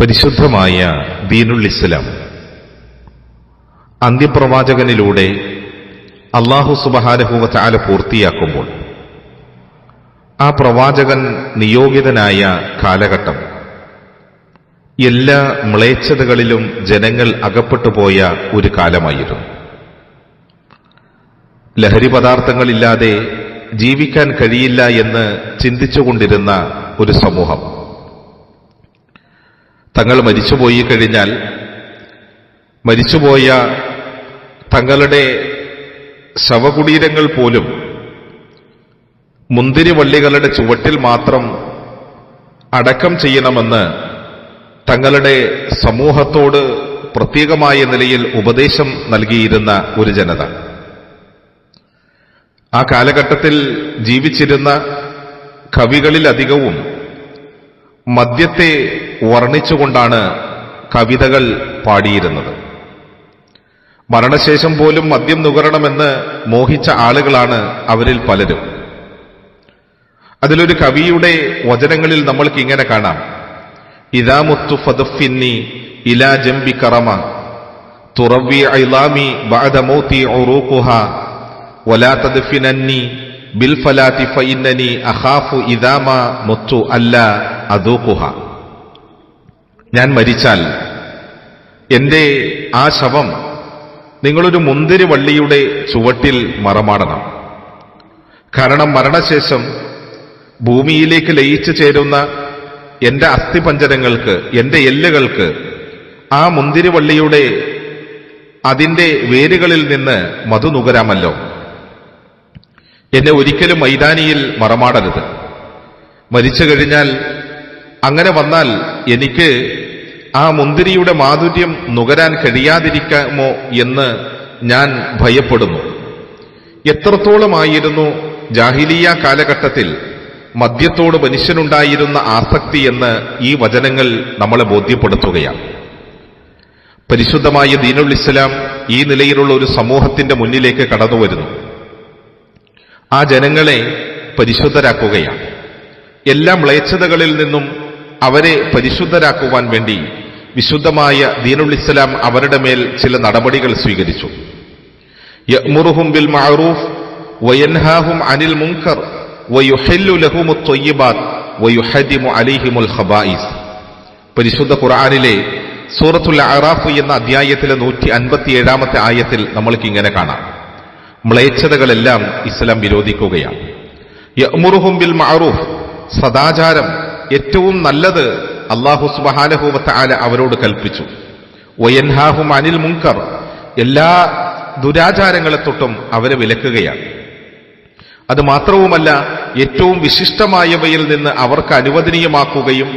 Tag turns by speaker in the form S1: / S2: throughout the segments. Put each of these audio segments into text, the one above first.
S1: പരിശുദ്ധമായ ദീനുൽ ഇസ്ലാം. അന്ത്യപ്രവാചകനിലൂടെ അള്ളാഹു സുബഹാനഹുവ ചാല പൂർത്തിയാക്കുമ്പോൾ ആ പ്രവാചകൻ നിയോഗിതനായ കാലഘട്ടം എല്ലാ മ്ലേച്ഛതകളിലും ജനങ്ങൾ അകപ്പെട്ടുപോയ ഒരു കാലമായിരുന്നു. ലഹരി പദാർത്ഥങ്ങളില്ലാതെ ജീവിക്കാൻ കഴിയില്ല എന്ന് ചിന്തിച്ചുകൊണ്ടിരുന്ന ഒരു സമൂഹം. തങ്ങൾ മരിച്ചുപോയി കഴിഞ്ഞാൽ മരിച്ചുപോയ തങ്ങളുടെ ശവകുടീരങ്ങൾ പോലും മുന്തിരിവള്ളികളുടെ ചുവട്ടിൽ മാത്രം അടക്കം ചെയ്യണമെന്ന് തങ്ങളുടെ സമൂഹത്തോട് പ്രത്യേകമായ നിലയിൽ ഉപദേശം നൽകിയിരുന്ന ഒരു ജനത. ആ കാലഘട്ടത്തിൽ ജീവിച്ചിരുന്ന കവികളിലധികവും മദ്യത്തെ വർണിച്ചുകൊണ്ടാണ് കവിതകൾ പാടിയിരുന്നത്. മരണശേഷം പോലും മദ്യം നുകരണമെന്ന് മോഹിച്ച ആളുകളാണ് അവരിൽ പലരും. അതിലൊരു കവിയുടെ വചനങ്ങളിൽ നമ്മൾക്ക് ഇങ്ങനെ കാണാം. ഇതാമുത്തു ഫദഫിന്നി ഇലാ ജംബി കറമ തുറവി ഐലാമി ബഅദ മൗതി ഉറൂഖുഹ വലാ തദ്ഫിനന്നി അദൂഖുഹ. ഞാൻ മരിച്ചാൽ എന്റെ ആ ശവം നിങ്ങളൊരു മുന്തിരി വള്ളിയുടെ ചുവട്ടിൽ മറമാടണം. കാരണം മരണശേഷം ഭൂമിയിലേക്ക് ലയിച്ചു ചേരുന്ന എന്റെ അസ്ഥിപഞ്ചരങ്ങൾക്ക് എന്റെ എല്ലുകൾക്ക് ആ മുന്തിരിവള്ളിയുടെ അതിന്റെ വേരുകളിൽ നിന്ന് മധു നുകരാമല്ലോ. എന്നെ ഒരിക്കലും മൈതാനിയിൽ മറമാടരുത്. മരിച്ചു കഴിഞ്ഞാൽ അങ്ങനെ വന്നാൽ എനിക്ക് ആ മുന്തിരിയുടെ മാധുര്യം നുകരാൻ കഴിയാതിരിക്കാമോ എന്ന് ഞാൻ ഭയപ്പെടുന്നു. എത്രത്തോളമായിരുന്നു ജാഹിലിയ കാലഘട്ടത്തിൽ മദ്യത്തോട് മനുഷ്യനുണ്ടായിരുന്ന ആസക്തി എന്ന് ഈ വചനങ്ങൾ നമ്മളെ ബോധ്യപ്പെടുത്തുകയാണ്. പരിശുദ്ധമായ ദീനുൽ ഇസ്ലാം ഈ നിലയിലുള്ള ഒരു സമൂഹത്തിന്റെ മുന്നിലേക്ക് കടന്നു വരുന്നു ആ ജനങ്ങളെ പരിശുദ്ധരാക്കുകയാണ്. എല്ലാ മ്ലേച്ഛതകളിൽ നിന്നും അവരെ പരിശുദ്ധരാക്കുവാൻ വേണ്ടി വിശുദ്ധമായ ദീനുൽ ഇസ്ലാം അവരുടെ മേൽ ചില നടപടികൾ സ്വീകരിച്ചു. യഅ്മുറുഹും ബിൽ മഅറൂഫ് വയൻഹാഹും അനിൽ മുങ്കർ വയുഹല്ലു ലഹുമു ത്വയ്യിബാത്ത് വയുഹദിമു അലിഹിമുൽ ഖബായിസ്. പരിശുദ്ധ ഖുർആനിലെ സൂറത്തുൽ അറാഫ് എന്ന അധ്യായത്തിലെ നൂറ്റി അൻപത്തിയേഴാമത്തെ ആയത്തിൽ നമ്മൾക്ക് ഇങ്ങനെ കാണാം. മ്ലേച്ഛതകളെല്ലാം ഇസ്ലാം വിരോധിക്കുകയാണ്. യമുറുഹും ബിൽ മഅറൂഫ് സദാചാരം ഏറ്റവും നല്ലത് അള്ളാഹു സുബഹാനഹുവത്ത ആല അവരോട് കൽപ്പിച്ചു. ഒയൻഹാഹു അനിൽ മുങ്കർ എല്ലാ ദുരാചാരങ്ങളെ തൊട്ടും അവരെ വിലക്കുകയാണ്. അത് മാത്രവുമല്ല ഏറ്റവും വിശിഷ്ടമായവയിൽ നിന്ന് അവർക്ക് അനുവദനീയമാക്കുകയും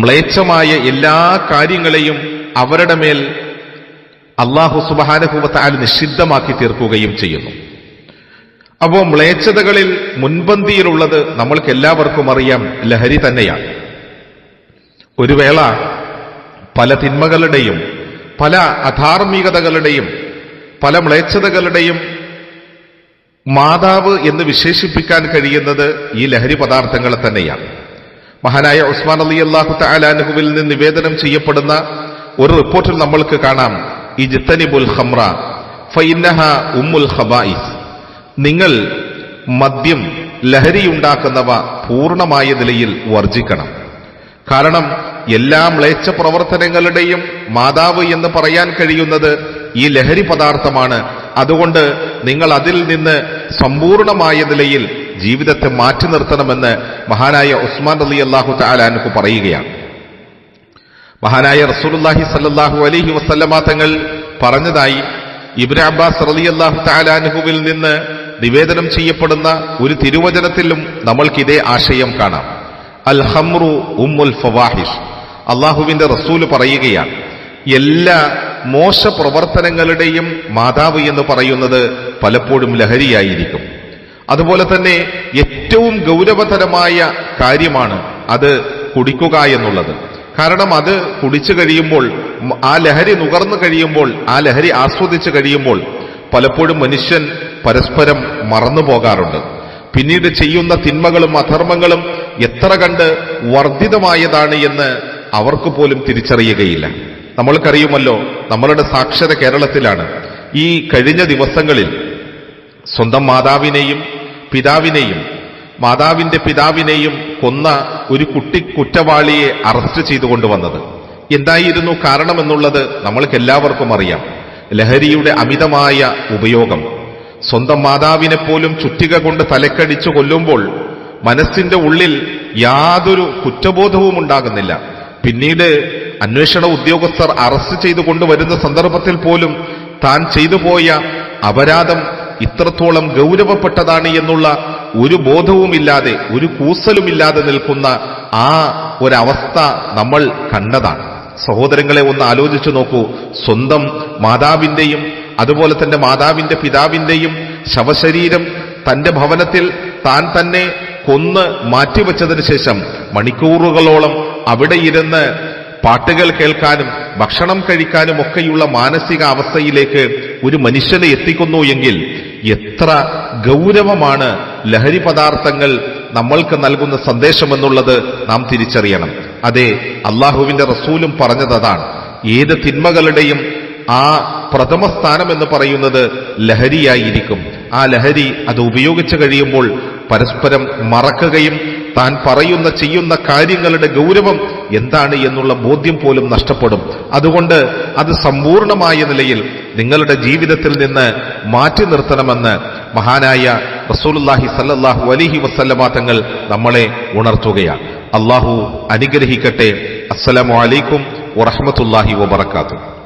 S1: മ്ലേച്ഛമായ എല്ലാ കാര്യങ്ങളെയും അവരുടെ മേൽ അള്ളാഹു സുബഹാനഹുവത്ത ആൽ നിഷിദ്ധമാക്കി തീർക്കുകയും ചെയ്യുന്നു. അപ്പോൾ മ്ലേച്ഛതകളിൽ മുൻപന്തിയിലുള്ളത് നമ്മൾക്ക് എല്ലാവർക്കും അറിയാം ലഹരി തന്നെയാണ്. ഒരു വേള പല തിന്മകളുടെയും പല അധാർമികതകളുടെയും പല മ്ലേച്ഛതകളുടെയും മാതാവ് എന്ന് വിശേഷിപ്പിക്കാൻ കഴിയുന്നത് ഈ ലഹരി പദാർത്ഥങ്ങളെ തന്നെയാണ്. മഹാനായ ഉസ്മാൻ അലി അള്ളാഹു തലാനുഹുവിൽ നിന്ന് നിവേദനം ചെയ്യപ്പെടുന്ന ഒരു റിപ്പോർട്ടിൽ നമ്മൾക്ക് കാണാം. ഈ ജിത്തനിബുൽ ഹംറ ഫൈനഹ ഉമ്മുൽ ഖബായിസ്. നിങ്ങൾ മദ്യം ലഹരിയുണ്ടാക്കുന്നവ പൂർണമായ നിലയിൽ വർജിക്കണം കാരണം എല്ലാ മ്ലേച്ഛ പ്രവർത്തനങ്ങളുടെയും മാതാവ് എന്ന് പറയാൻ കഴിയുന്നത് ഈ ലഹരി പദാർത്ഥമാണ്. അതുകൊണ്ട് നിങ്ങൾ അതിൽ നിന്ന് സമ്പൂർണമായ നിലയിൽ ജീവിതത്തെ മാറ്റി നിർത്തണമെന്ന് മഹാനായ ഉസ്മാൻ അലി അള്ളാഹു താലാനുക്ക് പറയുകയാണ്. മഹാനായ റസൂലുല്ലാഹി സല്ലാഹു അലഹി വസ്ല്ലമ തങ്ങൾ പറഞ്ഞതായി ഇബ്രാ അബ്ബാസ് റലി അള്ളാഹു താലാനുഹുവിൽ നിന്ന് നിവേദനം ചെയ്യപ്പെടുന്ന ഒരു തിരുവചനത്തിലും നമ്മൾക്കിതേ ആശയം കാണാം. അൽ ഹംറു ഉമ്മുൽ ഫവാഹിഷ്. അള്ളാഹുവിന്റെ റസൂൽ പറയുകയാണ് എല്ലാ മോശ പ്രവർത്തനങ്ങളുടെയും മാതാവ് എന്ന് പറയുന്നത് പലപ്പോഴും ലഹരിയായിരിക്കും. അതുപോലെ തന്നെ ഏറ്റവും ഗൗരവതരമായ കാര്യമാണ് അത് കുടിക്കുക എന്നുള്ളത്. കാരണം അത് കുടിച്ചു കഴിയുമ്പോൾ ആ ലഹരി നുകർന്നു കഴിയുമ്പോൾ ആ ലഹരി ആസ്വദിച്ചു കഴിയുമ്പോൾ പലപ്പോഴും മനുഷ്യൻ പരസ്പരം മറന്നു പോകാറുണ്ട്. പിന്നീട് ചെയ്യുന്ന തിന്മകളും അധർമ്മങ്ങളും എത്ര കണ്ട് വർദ്ധിതമായതാണ് എന്ന് അവർക്ക് പോലും തിരിച്ചറിയുകയില്ല. നമ്മൾക്കറിയുമല്ലോ നമ്മളുടെ സാക്ഷര കേരളത്തിലാണ്. ഈ കഴിഞ്ഞ ദിവസങ്ങളിൽ സ്വന്തം മാതാവിനെയും പിതാവിനെയും മാതാവിന്റെ പിതാവിനെയും കൊന്ന ഒരു കുട്ടി കുറ്റവാളിയെ അറസ്റ്റ് ചെയ്തുകൊണ്ടുവന്നത് എന്തായിരുന്നു കാരണമെന്നുള്ളത് നമ്മൾക്ക് എല്ലാവർക്കും അറിയാം. ലഹരിയുടെ അമിതമായ ഉപയോഗം. സ്വന്തം മാതാവിനെ പോലും ചുറ്റിക കൊണ്ട് തലക്കടിച്ചു കൊല്ലുമ്പോൾ മനസ്സിന്റെ ഉള്ളിൽ യാതൊരു കുറ്റബോധവും ഉണ്ടാകുന്നില്ല. പിന്നീട് അന്വേഷണ ഉദ്യോഗസ്ഥർ അറസ്റ്റ് ചെയ്തു കൊണ്ടുവരുന്ന സന്ദർഭത്തിൽ പോലും താൻ ചെയ്തു പോയ അപരാധം ഇത്രത്തോളം ഗൗരവപ്പെട്ടതാണ് എന്നുള്ള ഒരു ബോധവുമില്ലാതെ ഒരു കൂസലുമില്ലാതെ നിൽക്കുന്ന ആ ഒരവസ്ഥ നമ്മൾ കണ്ടതാണ്. സഹോദരങ്ങളെ ഒന്ന് ആലോചിച്ചു നോക്കൂ. സ്വന്തം മാതാവിന്റെയും അതുപോലെ തന്നെ മാതാവിന്റെ പിതാവിന്റെയും ശവശരീരം തന്റെ ഭവനത്തിൽ താൻ തന്നെ കൊന്ന് മാറ്റിവെച്ചതിന് ശേഷം മണിക്കൂറുകളോളം അവിടെ ഇരുന്ന് പാട്ടുകൾ കേൾക്കാനും ഭക്ഷണം കഴിക്കാനും ഒക്കെയുള്ള മാനസിക അവസ്ഥയിലേക്ക് ഒരു മനുഷ്യനെ എത്തിക്കുന്നു എങ്കിൽ എത്ര ഗൗരവമാണ് ലഹരി പദാർത്ഥങ്ങൾ നമ്മൾക്ക് നൽകുന്ന സന്ദേശമെന്നുള്ളത് നാം തിരിച്ചറിയണം. അതെ അള്ളാഹുവിന്റെ റസൂലും പറഞ്ഞത് അതാണ്. ഏത് തിന്മകളുടെയും ആ പ്രഥമ സ്ഥാനം എന്ന് പറയുന്നത് ലഹരിയായിരിക്കും. ആ ലഹരി അത് ഉപയോഗിച്ചു കഴിയുമ്പോൾ പരസ്പരം മറക്കുകയും താൻ പറയുന്ന ചെയ്യുന്ന കാര്യങ്ങളുടെ ഗൗരവം എന്താണ് എന്നുള്ള ബോധ്യം പോലും നഷ്ടപ്പെടും. അതുകൊണ്ട് അത് സമ്പൂർണമായ നിലയിൽ നിങ്ങളുടെ ജീവിതത്തിൽ നിന്ന് മാറ്റി നിർത്തണമെന്ന് മഹാനായ റസൂലുല്ലാഹി സല്ലല്ലാഹു അലിഹി വസല്ലമ തങ്ങൾ നമ്മളെ ഉണർത്തുകയാണ്. അള്ളാഹു അനുഗ്രഹിക്കട്ടെ. അസ്സലാമു അലൈക്കും വറഹ്മത്തുള്ളാഹി വബറകാതുഹു.